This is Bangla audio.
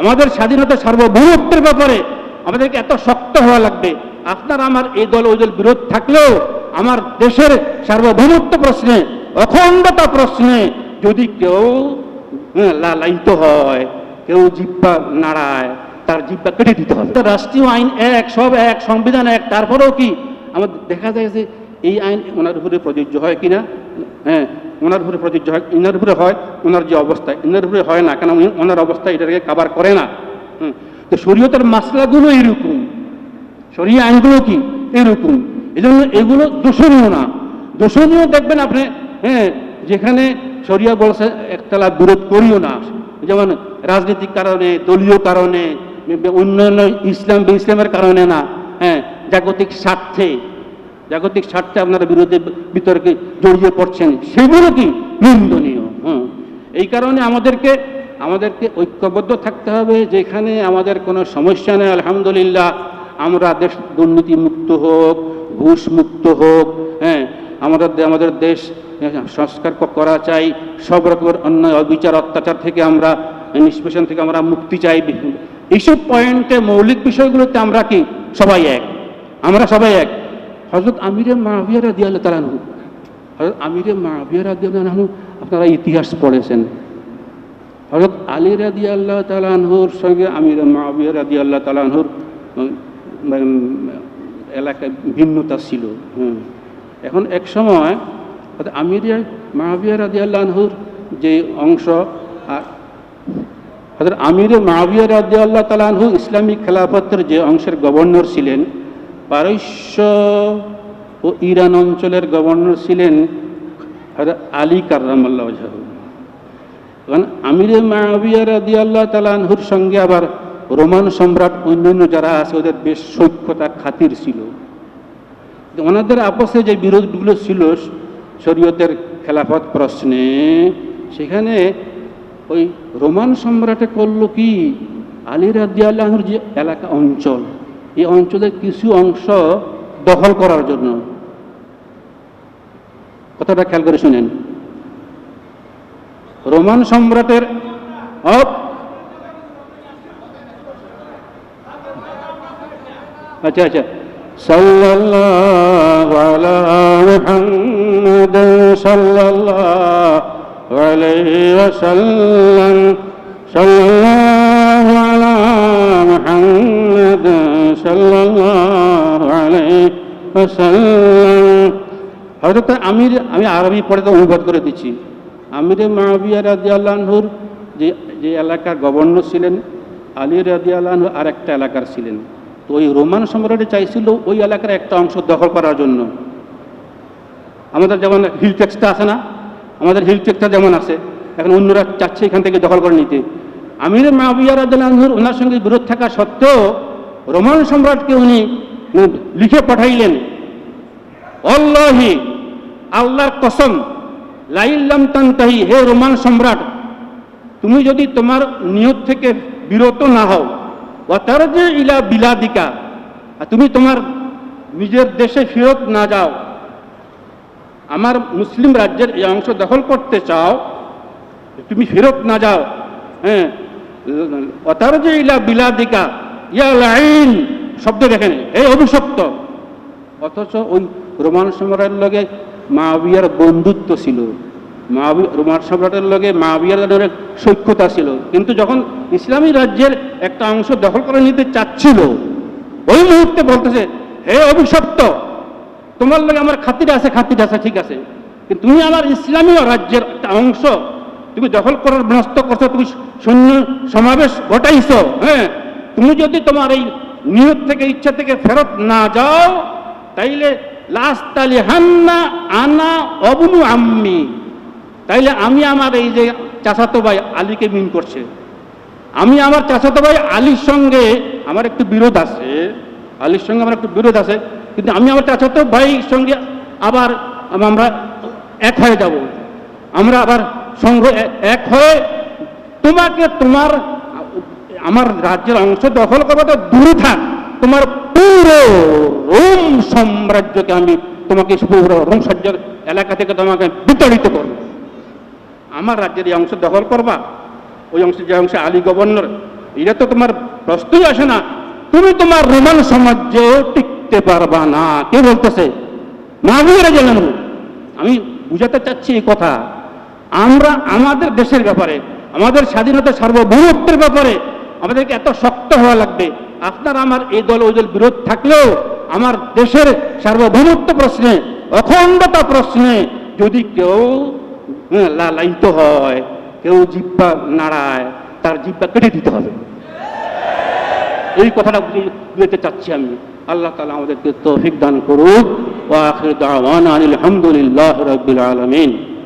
আমাদের স্বাধীনতা সার্বভৌমত্বের ব্যাপারে আমাদেরকে এত শক্ত হওয়া লাগবে। আপনার আমার এই দল ওই দল বিরোধ থাকলেও আমার দেশের সার্বভৌমত্ব প্রশ্নে অখণ্ডতা প্রশ্নে যদি কেউ হ্যাঁ, লালায়িত হয় কেউ জিব্বা নাড়ায় তার জিব্বা কেটে দিতে হবে। রাষ্ট্রীয় আইন এক সব এক সংবিধান এক তারপরেও কি? আমাদের দেখা যায় যে এই আইন ওনার উপরে প্রযোজ্য হয় কিনা? হ্যাঁ ওনার উপরে প্রযোজ্য হয়, ইনার উপরে হয় ওনার যে অবস্থা, ইনার উপরে হয় না, কেন উনি- ওনার অবস্থা এটাকে কাবার করে না। তো শরীয়তের মাসলাগুলো এরকম, শরীয় আইনগুলো কি? এরকম। এই জন্য এগুলো দোষণীয় না। দোষণীয় দেখবেন আপনি হ্যাঁ যেখানে শরিয়া বলছে, একতলা বিরোধ করিও না। যেমন রাজনৈতিক কারণে, দলীয় কারণে অন্যান্য ইসলাম বে ইসলামের কারণে না। হ্যাঁ জাগতিক স্বার্থে। জাগতিক স্বার্থে আপনারা বিরোধী বিতর্কে জড়িয়ে পড়ছেন, সেগুলো কি? নিন্দনীয় হ্যাঁ এই কারণে আমাদেরকে আমাদেরকে ঐক্যবদ্ধ থাকতে হবে, যেখানে আমাদের কোনো সমস্যা নেই, আলহামদুলিল্লাহ, আমরা দেশ দুর্নীতি মুক্ত হোক ঘুষ মুক্ত হোক হ্যাঁ আমাদের আমাদের দেশ সংস্কার করা চাই, সব রকমের অন্যায়, অবিচার, অত্যাচার থেকে আমরা, নিষ্পেষণ থেকে আমরা মুক্তি চাই এইসব পয়েন্টে মৌলিক বিষয়গুলোতে আমরা কি? সবাই এক। আমরা সবাই এক। হজরত আমিরে মাহবিয়া রাদি আল্লাহ তালানহু হজরত আমিরে মাহবিয়া রাদি আল্লাহ আপনারা ইতিহাস পড়েছেন। হজরত আলী রাদি আল্লাহ তালানহুর সঙ্গে আমির মাহবিয়া রাদি আল্লাহ তালানহুর এলাকায় ভিন্নতা ছিল। এখন এক সময় হয়তো আমির মাহবিয়া রাদি আল্লাহর যে অংশ হজরত আমির মাহবিয়া রাদি আল্লাহ তালানহু ইসলামিক খেলাফতের যে অংশের গভর্নর ছিলেন পারস্য ও ইরান অঞ্চলের গভর্নর ছিলেন আলী কার্রামাল্লাহ কারণ আমিরে মাহবিয়া রাদি আল্লাহ তালানহুর সঙ্গে আবার রোমান সম্রাট অন্যান্য যারা আছে, ওদের বেশ সৈক্যতা খাতির ছিল। ওনাদের আপসে যে বিরোধগুলো ছিল, শরীয়তের খেলাফত প্রশ্নে, সেখানে ওই রোমান সম্রাটে করল কি? আলী রাদি আল্লাহর যে এলাকা অঞ্চল এই অঞ্চলের কিছু অংশ দখল করার জন্য। কথাটা খেয়াল করে শুনেন। রোমান সম্রাটের আচ্ছা আচ্ছা। সাল্লাল্লাহু আলা মুহাম্মাদ সাল্লাল্লাহু আলাইহি ওয়াসাল্লাম। হযরত আমির, আমি আরবি পড়ে তো অনুবাদ করে দিচ্ছি। আমিরে মাহবিয়া রাজি আল্লাহর যে যে এলাকার গভর্নর ছিলেন, আলী রাজি আল্লাহ আর একটা এলাকার ছিলেন। তো ওই রোমান সম্রাটে চাইছিল ওই এলাকার একটা অংশ দখল করার জন্য। আমাদের যেমন হিল ট্যাক্সটা আছে না, আমাদের হিল ট্যাক্সটা যেমন আছে, এখন অন্যরা চাচ্ছে এখান থেকে দখল করে নিতে। আমির মাহবিয়া রাজুর ওনার সঙ্গে বিরোধ থাকা সত্ত্বেও রোমান সম্রাটকে উনি লিখে পাঠাইলেন অল্লাহি আল্লাহর কসম লাইল্লাম তান্তাহি, হে রোমান সম্রাট, তুমি যদি তোমার নিয়ত থেকে বিরত না হও তার যে ইলা বিলাদিকা তুমি তোমার নিজের দেশে ফেরত না যাও, আমার মুসলিম রাজ্যের এই অংশ দখল করতে চাও, তুমি ফেরত না যাও হ্যাঁ অতার যে ইলা বিলাদিকা ইয়া লাইন, শব্দ দেখেন। এই অভিশপ্ত। অথচ ওই রোমান সম্রাটের লগে মাবিয়ার বন্ধুত্ব ছিল। মাবি- রোমান সম্রাটের লগে মাবিয়ার সৈক্যতা ছিল। কিন্তু যখন ইসলামী রাজ্যের একটা অংশ দখল করে নিতে চাচ্ছিল, ওই মুহূর্তে বলতেছে, হে অভিশপ্ত, তোমার লগে আমার খাতির আছে খাতির আছে, ঠিক আছে। কিন্তু তুমি আমার ইসলামীয় রাজ্যের একটা অংশ, তুমি দখল করার নষ্ট করছ, তুমি সৈন্য সমাবেশ ঘটাইছো হ্যাঁ। তুমি যদি তোমার এই নিয়ত থেকে, ইচ্ছা থেকে ফেরত না যাও, তাইলে লাস্তালি হান্না আনা অবনু আম্মি। তাইলে আমি আমার এই যে চাচাতো ভাই আলীকে মিন করছে। আমি আমার চাচাতো ভাই আলীর সঙ্গে আমার একটু বিরোধ আছে। আলীর সঙ্গে আমার একটু বিরোধ আছে। কিন্তু আমি আমার চাচাতো ভাইয়ের সঙ্গে আবার আমরা এক হয়ে যাব। আমরা আবার এ- এক হয়ে তোমাকে তোমার আমার রাজ্যের অংশ দখল করব তো দূরে থাক। তোমার পুরো রোম সাম্রাজ্যকে আমি তোমাকে পুরো রোম সাম্রাজ্যের এলাকা থেকে তোমাকে বিতাড়িত করব। আমার রাজ্যের এই অংশ দখল করবা, ওই অংশে যে অংশে আলী গভর্নর এটা তো তোমার প্রশ্নই আসে না। তুমি তোমার রোমান সমাজেও টিকতে পারবা না। কে বলতেছে? মাহবুবের জানেন আমি বুঝাতে চাচ্ছি এই কথা। আমরা আমাদের দেশের ব্যাপারে, আমাদের স্বাধীনতা সার্বভৌমত্বের ব্যাপারে আমাদেরকে এত শক্ত হওয়া লাগবে। আপনার আমার এই দল ওই দল বিরোধ থাকলেও আমার দেশের সার্বভৌমত্ব প্রশ্নে অখণ্ডতা প্রশ্নে যদি কেউ হ্যাঁ, লালায়িত হয় কেউ জিব্বা নাড়ায় তার জিব্বা কেটে দিতে হবে। এই কথাটা বুঝে- বুঝতে চাচ্ছি আমি। আল্লাহ তালা আমাদেরকে তৌফিক দান করুক। ওয়া আখির দাওয়ানা আনিল হামদুলিল্লাহ রাব্বিল আলামিন।